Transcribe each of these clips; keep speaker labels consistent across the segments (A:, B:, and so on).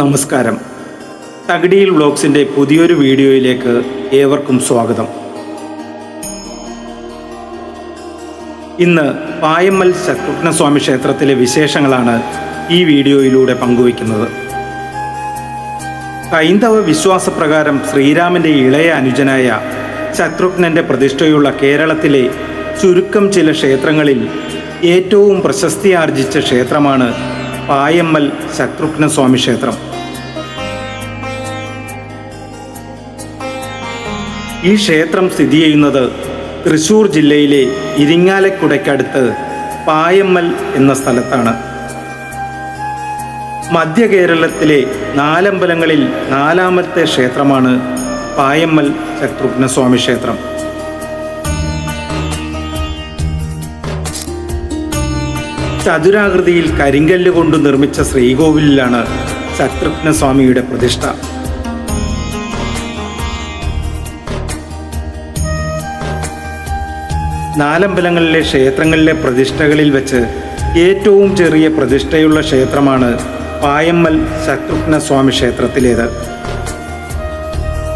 A: നമസ്കാരം. തകിടിയിൽ വ്ളോഗ്സിന്റെ പുതിയൊരു വീഡിയോയിലേക്ക് ഏവർക്കും സ്വാഗതം. ഇന്ന് പായമ്മൽ ശത്രുഘ്നസ്വാമി ക്ഷേത്രത്തിലെ വിശേഷങ്ങളാണ് ഈ വീഡിയോയിലൂടെ പങ്കുവയ്ക്കുന്നത്. ഹൈന്ദവ വിശ്വാസപ്രകാരം ശ്രീരാമന്റെ ഇളയ അനുജനായ ശത്രുഘ്നന്റെ പ്രതിഷ്ഠയുള്ള കേരളത്തിലെ ചുരുക്കം ചില ക്ഷേത്രങ്ങളിൽ ഏറ്റവും പ്രശസ്തി പ്രശസ്തിയാർജിച്ച ക്ഷേത്രമാണ് പായമ്മൽ ശത്രുഘ്നസ്വാമി ക്ഷേത്രം. ഈ ക്ഷേത്രം സ്ഥിതി ചെയ്യുന്നത് തൃശൂർ ജില്ലയിലെ ഇരിങ്ങാലക്കുടയ്ക്കടുത്ത് പായമ്മൽ എന്ന സ്ഥലത്താണ്. മധ്യ കേരളത്തിലെ നാലമ്പലങ്ങളിൽ നാലാമത്തെ ക്ഷേത്രമാണ് പായമ്മൽ ശത്രുഘ്നസ്വാമി ക്ഷേത്രം. ചതുരാകൃതിയിൽ കരിങ്കല്ല് കൊണ്ട് നിർമ്മിച്ച ശ്രീകോവിലിലാണ് ശത്രുഘ്നസ്വാമിയുടെ പ്രതിഷ്ഠ. നാലമ്പലങ്ങളിലെ ക്ഷേത്രങ്ങളിലെ പ്രതിഷ്ഠകളിൽ വെച്ച് ഏറ്റവും ചെറിയ പ്രതിഷ്ഠയുള്ള ക്ഷേത്രമാണ് പായമ്മൽ ശത്രുഘ്ന സ്വാമി ക്ഷേത്രത്തിലേത്.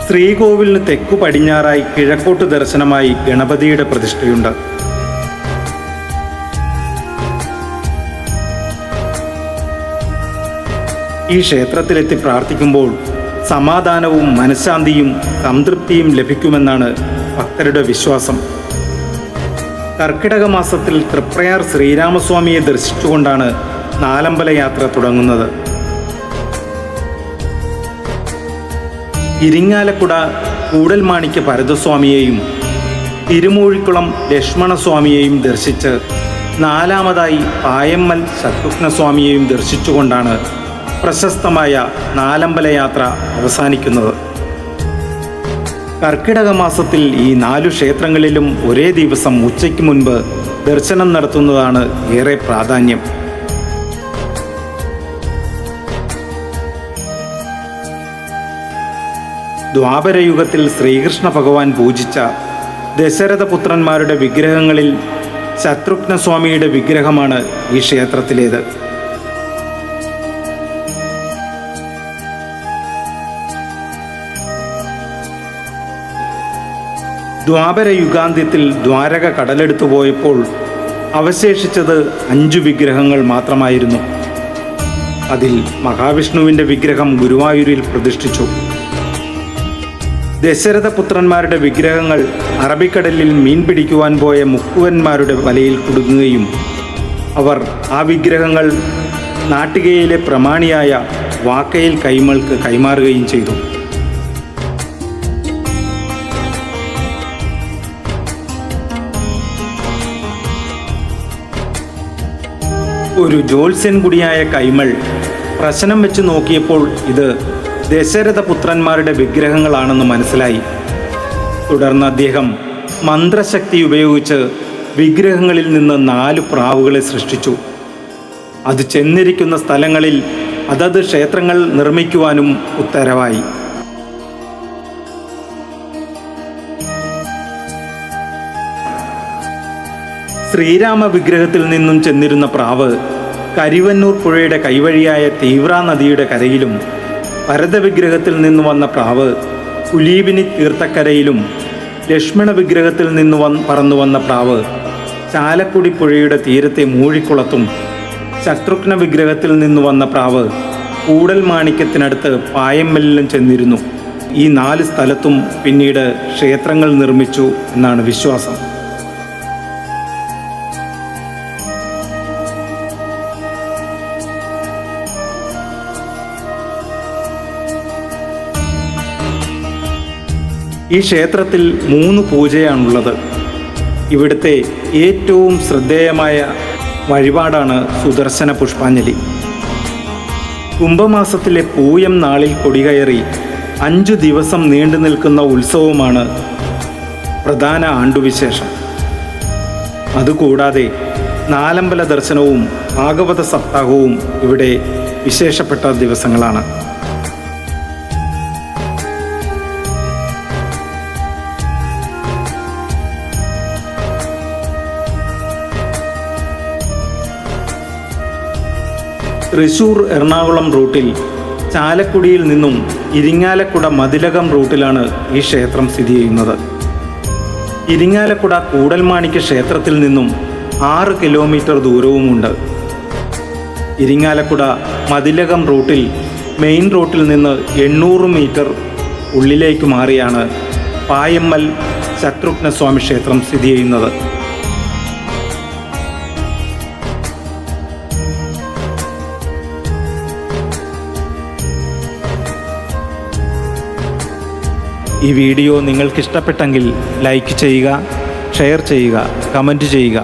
A: ശ്രീകോവിലിന് തെക്കു പടിഞ്ഞാറായി കിഴക്കോട്ട് ദർശനമായി ഗണപതിയുടെ പ്രതിഷ്ഠയുണ്ട്. ഈ ക്ഷേത്രത്തിലെത്തി പ്രാർത്ഥിക്കുമ്പോൾ സമാധാനവും മനഃശാന്തിയും സംതൃപ്തിയും ലഭിക്കുമെന്നാണ് ഭക്തരുടെ വിശ്വാസം. കർക്കിടക മാസത്തിൽ തൃപ്രയാർ ശ്രീരാമസ്വാമിയെ ദർശിച്ചുകൊണ്ടാണ് നാലമ്പല യാത്ര തുടങ്ങുന്നത്. ഇരിങ്ങാലക്കുട കൂടൽമാണിക്യ ഭരതസ്വാമിയെയും തിരുമൂഴിക്കുളം ലക്ഷ്മണസ്വാമിയെയും ദർശിച്ച് നാലാമതായി പായമ്മൽ ശത്രുഘ്നസ്വാമിയെയും ദർശിച്ചുകൊണ്ടാണ് പ്രശസ്തമായ നാലമ്പല യാത്ര അവസാനിക്കുന്നത്. കർക്കിടക മാസത്തിൽ ഈ നാലു ക്ഷേത്രങ്ങളിലും ഒരേ ദിവസം ഉച്ചയ്ക്ക് മുൻപ് ദർശനം നടത്തുന്നതാണ് ഏറെ പ്രാധാന്യം. ദ്വാപരയുഗത്തിൽ ശ്രീകൃഷ്ണ ഭഗവാൻ പൂജിച്ച ദശരഥപുത്രന്മാരുടെ വിഗ്രഹങ്ങളിൽ ശത്രുഘ്നസ്വാമിയുടെ വിഗ്രഹമാണ് ഈ ക്ഷേത്രത്തിലേത്. ദ്വാപര യുഗാന്ത്യത്തിൽ ദ്വാരക കടലെടുത്തു പോയപ്പോൾ അവശേഷിച്ചത് അഞ്ചു വിഗ്രഹങ്ങൾ മാത്രമായിരുന്നു. അതിൽ മഹാവിഷ്ണുവിന്റെ വിഗ്രഹം ഗുരുവായൂരിൽ പ്രതിഷ്ഠിച്ചു. ദശരഥപുത്രന്മാരുടെ വിഗ്രഹങ്ങൾ അറബിക്കടലിൽ മീൻ പിടിക്കുവാൻ പോയ മുക്കുവന്മാരുടെ വലയിൽ കുടുങ്ങുകയും അവർ ആ വിഗ്രഹങ്ങൾ നാട്ടികയിലെ പ്രമാണിയായ വാക്കയിൽ കൈമൾക്ക് കൈമാറുകയും ചെയ്തു. ഒരു ജോത്സ്യൻ കൂടിയായ കൈമൾ പ്രശ്നം വെച്ച് നോക്കിയപ്പോൾ ഇത് ദശരഥ പുത്രന്മാരുടെ വിഗ്രഹങ്ങളാണെന്ന് മനസ്സിലായി. തുടർന്ന് അദ്ദേഹം മന്ത്രശക്തി ഉപയോഗിച്ച് വിഗ്രഹങ്ങളിൽ നിന്ന് നാല് പ്രാവുകളെ സൃഷ്ടിച്ചു. അത് ചെന്നിരിക്കുന്ന സ്ഥലങ്ങളിൽ അതത് ക്ഷേത്രങ്ങൾ നിർമ്മിക്കുവാനും ഉത്തരവായി. ശ്രീരാമ വിഗ്രഹത്തിൽ നിന്നും ചെന്നിരുന്ന പ്രാവ് കരിവന്നൂർ പുഴയുടെ കൈവഴിയായ തീവ്ര നദിയുടെ കരയിലും ഭരത വിഗ്രഹത്തിൽ നിന്നു വന്ന പ്രാവ് കുലീബിനി തീർത്ഥക്കരയിലും ലക്ഷ്മണ വിഗ്രഹത്തിൽ നിന്നു വന്ന് പറന്നു വന്ന പ്രാവ് ചാലക്കുടി പുഴയുടെ തീരത്തെ മൂഴിക്കുളത്തും ശത്രുഘ്ന വിഗ്രഹത്തിൽ നിന്നു വന്ന പ്രാവ് കൂടൽ മാണിക്യത്തിനടുത്ത് പായമ്മലിലും ചെന്നിരുന്നു. ഈ നാല് സ്ഥലത്തും പിന്നീട് ക്ഷേത്രങ്ങൾ നിർമ്മിച്ചു എന്നാണ് വിശ്വാസം. ഈ ക്ഷേത്രത്തിൽ മൂന്ന് പൂജയാണുള്ളത്. ഇവിടുത്തെ ഏറ്റവും ശ്രദ്ധേയമായ വഴിപാടാണ് സുദർശന പുഷ്പാഞ്ജലി. കുംഭമാസത്തിലെ പൂയം നാളിൽ കൊടികയറി അഞ്ചു ദിവസം നീണ്ടു നിൽക്കുന്ന ഉത്സവമാണ് പ്രധാന ആണ്ടുവിശേഷം. അതുകൂടാതെ നാലമ്പല ദർശനവും ഭാഗവത സപ്താഹവും ഇവിടെ വിശേഷപ്പെട്ട ദിവസങ്ങളാണ്. തൃശൂർ എറണാകുളം റൂട്ടിൽ ചാലക്കുടിയിൽ നിന്നും ഇരിങ്ങാലക്കുട മതിലകം റൂട്ടിലാണ് ഈ ക്ഷേത്രം സ്ഥിതി ചെയ്യുന്നത്. ഇരിങ്ങാലക്കുട കൂടൽമാണിക്യ ക്ഷേത്രത്തിൽ നിന്നും ആറ് കിലോമീറ്റർ ദൂരവുമുണ്ട്. ഇരിങ്ങാലക്കുട മതിലകം റൂട്ടിൽ മെയിൻ റൂട്ടിൽ നിന്ന് എണ്ണൂറ് മീറ്റർ ഉള്ളിലേക്ക് മാറിയാണ് പായമ്മൽ ശത്രുഘ്നസ്വാമി ക്ഷേത്രം സ്ഥിതി ചെയ്യുന്നത്. ഈ വീഡിയോ നിങ്ങൾക്ക് ഇഷ്ടപ്പെട്ടെങ്കിൽ ലൈക്ക് ചെയ്യുക ഷെയർ ചെയ്യുക കമന്റ് ചെയ്യുക.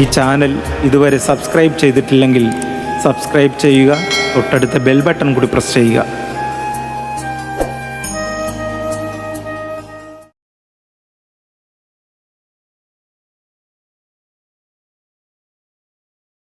A: ഈ ചാനൽ ഇതുവരെ സബ്സ്ക്രൈബ് ചെയ്തിട്ടില്ലെങ്കിൽ സബ്സ്ക്രൈബ് ചെയ്യുക തൊട്ടടുത്ത ബെൽ ബട്ടൺ കൂടി പ്രസ് ചെയ്യുക.